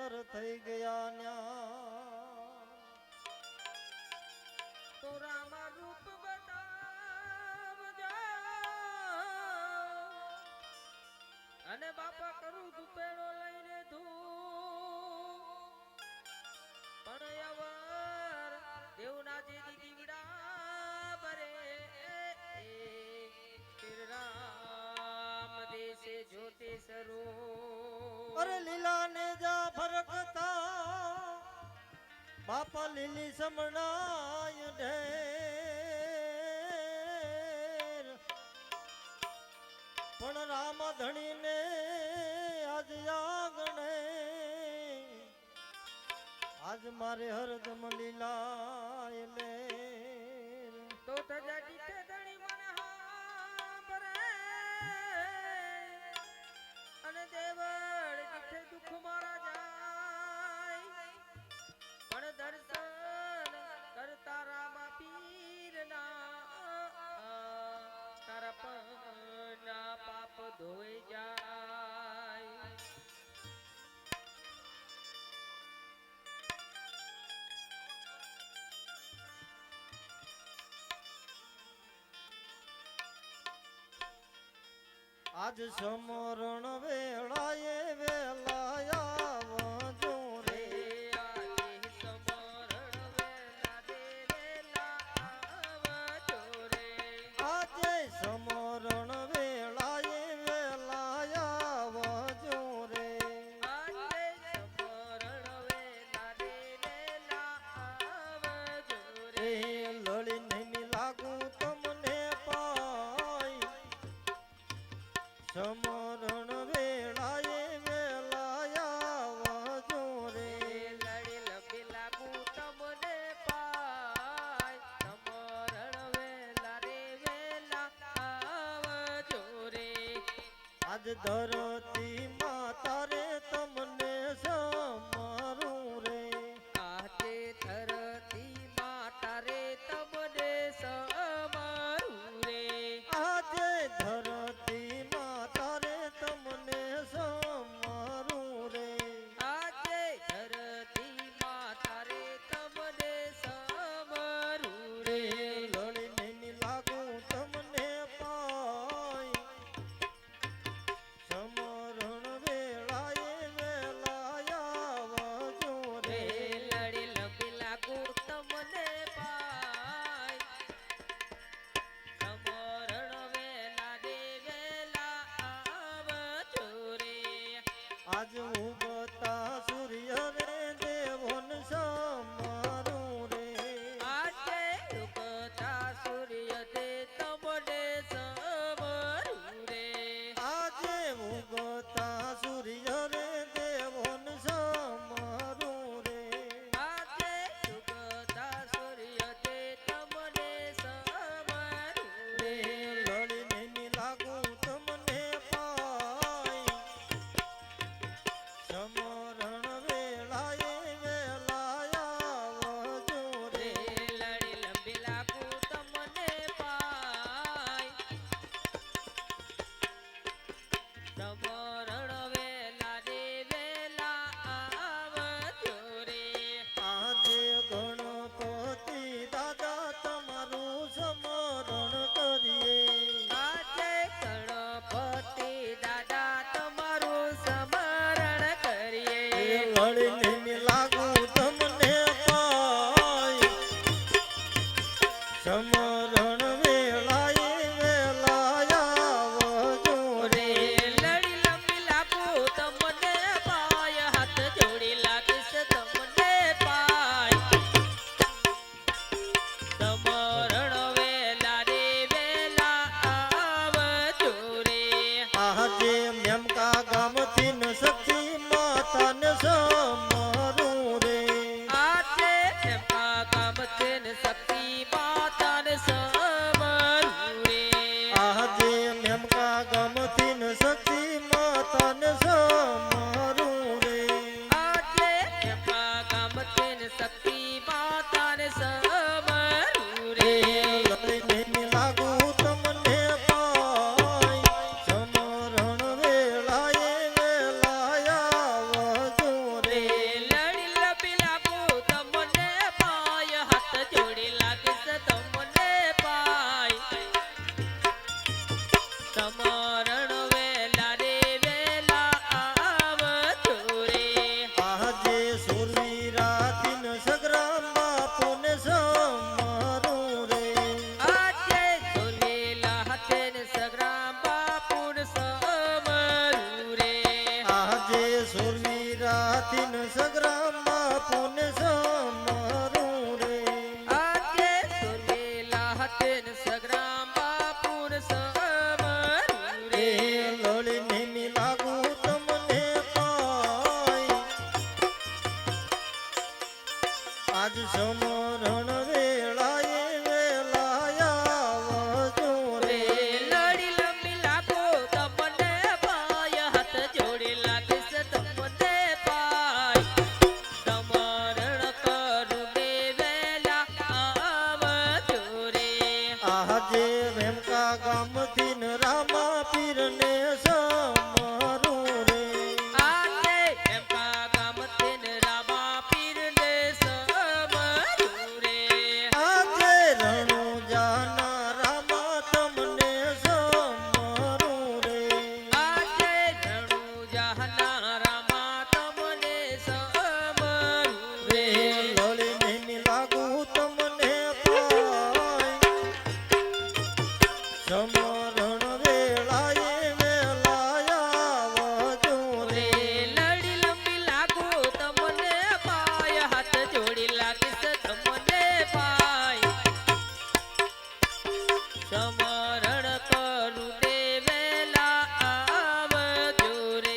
નર થઈ ગયા ન્યા. તો રામા રૂપ અને બાપા કરું ધૂપેડો લઈને ધૂ પણ અવર દેવના જે દીવડા ભરે. રામ દેશે જ્યોતિ સરો. અરે લીલા ને જા ફરકતા બાપા લીલી સમણાય ઢેર. પણ રામ ધણીને આજ આગણે આજ મારે હરદમ લીલા લેર આજ સમરણ વેળાએ સમરણ વેળાએ વેલાયા વજો રે. લડી લંબી લાગુ તમને પાય. સમરણ વેલા રે વેલા આવજો રે. આજ ધરતી સમરણ વેળાએ વેલાયા વજો રે. લડી લંબી લાગુ તમને પાય હાથ જોડી લાગીશ તમને પાય. સમરણ વેલા રે વેલા આવજો રે. આજે ગામથી ન શક્તિ સમરણ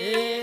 આવજો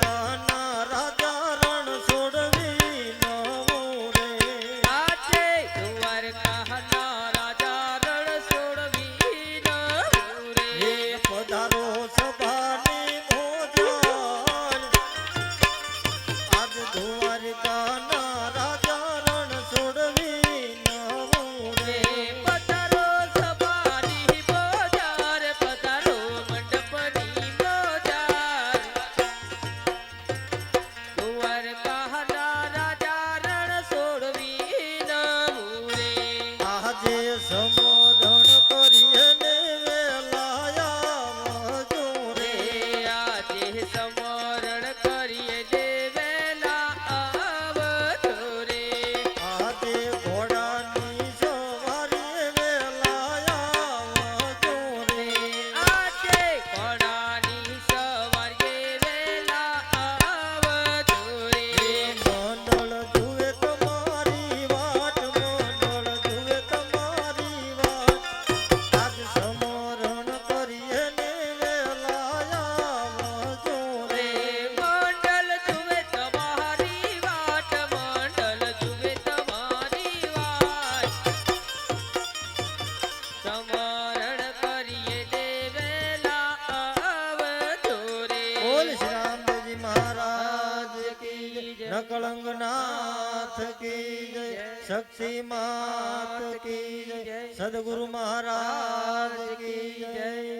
তা કળંગનાથ કી જય શક્તિ માત કી જય સદગુરુ મહારાજ કી જય.